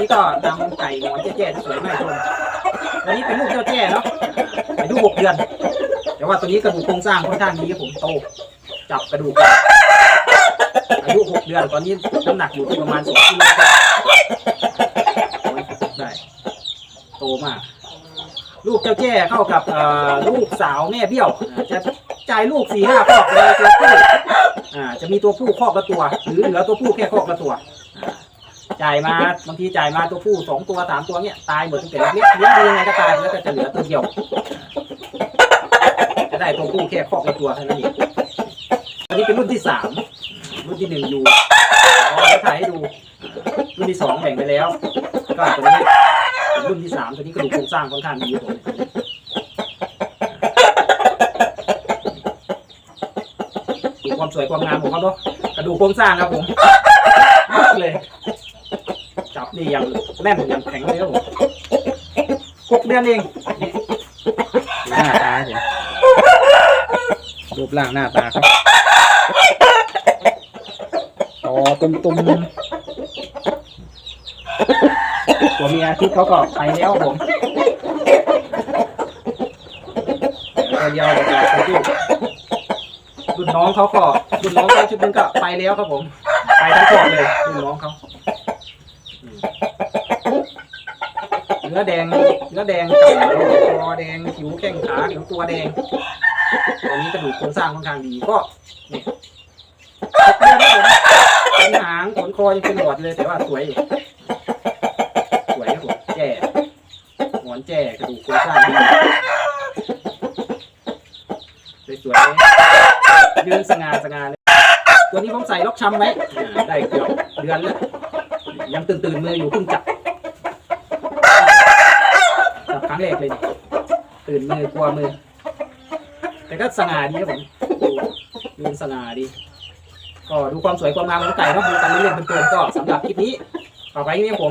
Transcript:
นี้ก็นำไก่หงอนแจ้ๆสวยมาให้ชมตัวนี้เป็นลูกเจ้าแจ้เนาะอายุหกเดือน แต่ว่าตัวนี้กระดูกโครงสร้างค่อนข้างดีครับผมโต จับกระดูกอายุหกเดือนตอนนี้น้ำหนักอยู่ที่ประมาณสองกิโลได้ โตมาก ลูกเจ้าแจ้เข้ากับลูกสาวแม่เบี้ยว จะจ่ายลูกสี่ห้าคอกเลยตัวผู้จะมีตัวผู้คอกละตัว หรือเหลือตัวผู้แค่คอกละตัว จ่ายมาบางทีจ่ายมาตัวผู้สองตัวสามตัวเนี่ยตายหมดตั้งแต่เล็กๆเลี้ยงดียังไงก็ตายแล้วก็จะเหลือตัวเดียวจะได้ตัวผู้แค่คอกตัวเท่านั้นเองอันนี้เป็นรุ่นที่สามรุ่นที่หนึ่งอยู่อ๋อถ่ายให้ดูรุ่นที่สองแบ่งไปแล้ว ก็ตัวนี้รุ่นที่สามตัวนี้กระดูกโครงสร้างค่อนข้างดีครับผมดูความสวยความงามของเขาเนาะกระดูกโครงสร้างครับผมเลย นี่ย่างแน่นย่างแข็งเลยครับผมหกเดือนเองหน้าตาผมรูปร่างหน้าตาครับต่อตุ่มตุ่มตัวเมียที่เขาก็ไปแล้วครับผมเดียวเดียวตัวผู้รุ่นน้องเขาก็รุ่นน้องเขาชุดนึงก็ไปแล้วครับผม ไปทั้งพวกเลยรุ่นน้องเขา เนื้อแดงเนื้อแดงคอแดงผิวแข้งขาผิวตัวแดงตัวนี้กระดูกโครงสร้างค่อนข้างดีก็เนี่ยหกเดือนหางขนคอยังเป็นหลอดเลยแต่ว่าสวยอยู่สวยครับผมแจ้หงอนแจ้กระดูกโครงสร้างดีสวยๆยืนสง่าสง่าเลยตัวนี้ผมใส่ล็อกช้ำไว้ได้เกือบเดือนแล้ว ยังตื่นตื่นมืออยู่เพิ่งจับจับครั้งแรกเลยนี่ตื่นมือกลัวมือ แต่ก็สง่าดีครับผมดูยืนสง่าดี ก็ดูความสวยความงามของไก่ครับดูกันเล่นๆเพลินๆก็สำหรับคลิปนี้ต่อไปนี้ผม